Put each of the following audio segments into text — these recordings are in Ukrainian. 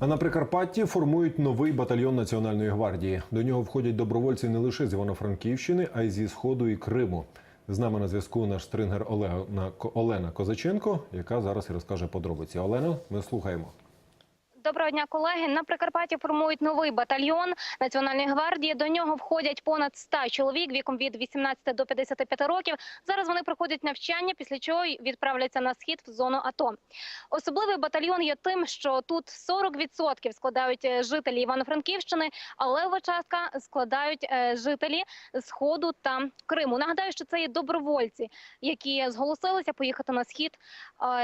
А на Прикарпатті формують новий батальйон Національної гвардії. До нього входять добровольці не лише з Івано-Франківщини, а й зі Сходу і Криму. З нами на зв'язку наш стрингер Олена, Олена Козаченко, яка зараз і розкаже подробиці. Олена, ми слухаємо. Доброго дня, колеги. На Прикарпатті формують новий батальйон Національної гвардії. До нього входять понад 100 чоловік віком від 18 до 55 років. Зараз вони проходять навчання, після чого відправляться на схід в зону АТО. Особливий батальйон є тим, що тут 40% складають е, жителі Івано-Франківщини, а лева частка складають е, жителі Сходу та Криму. Нагадаю, що це є добровольці, які зголосилися поїхати на схід,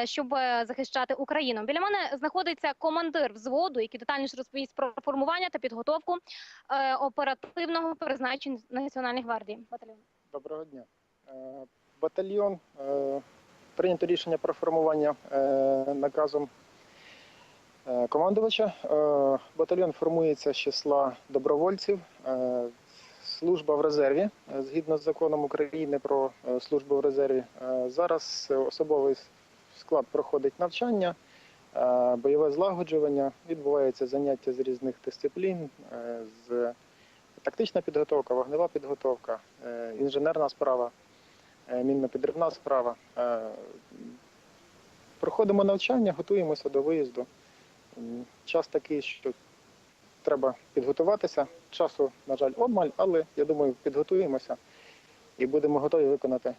е, щоб захищати Україну. Біля мене знаходиться командир взводу, який детальніше розповість про формування та підготовку е, оперативного призначення Національної гвардії. Батальйону. Доброго дня. Е, Батальйон е, прийнято рішення про формування наказом командувача. Батальйон формується з числа добровольців. Служба в резерві згідно з законом України про службу в резерві. Зараз особовий склад проходить навчання, бойове злагоджування, відбуваються заняття з різних дисциплін, е, з тактична підготовка, вогнева підготовка, е, інженерна справа, е, мінно-підривна справа. Е, Проходимо навчання, готуємося до виїзду. Час такий, що треба підготуватися. Часу, на жаль, обмаль, але я думаю, підготуємося і будемо готові виконати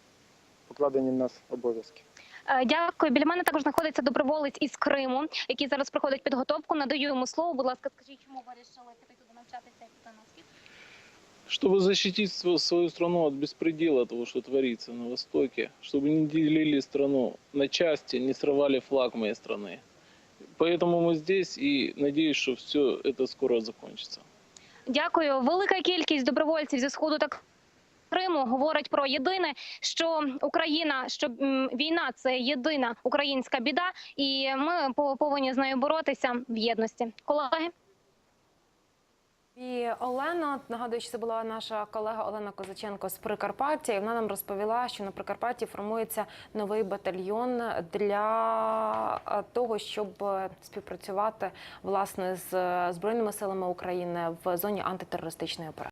покладені в нас обов'язки. Е, Дякую. Біля мене також знаходиться доброволець із Криму, який зараз проходить підготовку. Надаю йому слово. Будь ласка, скажіть, чому вирішили піти туди навчатися і піти на схід? Чтобы защитить св- свою страну от беспредела того, что творится на Востоке, чтобы не делили страну на части, не срывали флаг моей страны. Поэтому мы здесь и надеюсь, что все это скоро закончится. Дякую. Велика кількість добровольців зі сходу та Криму говорить про єдине, що Україна, що війна це єдина українська біда, і ми по- повинні з нею боротися в єдності. Колеги. І Олена, нагадую, що це була наша колега Олена Козаченко з Прикарпаття. І вона нам розповіла, що на Прикарпатті формується новий батальйон для е, того, щоб співпрацювати власне з е, збройними силами України в зоні антитерористичної операції.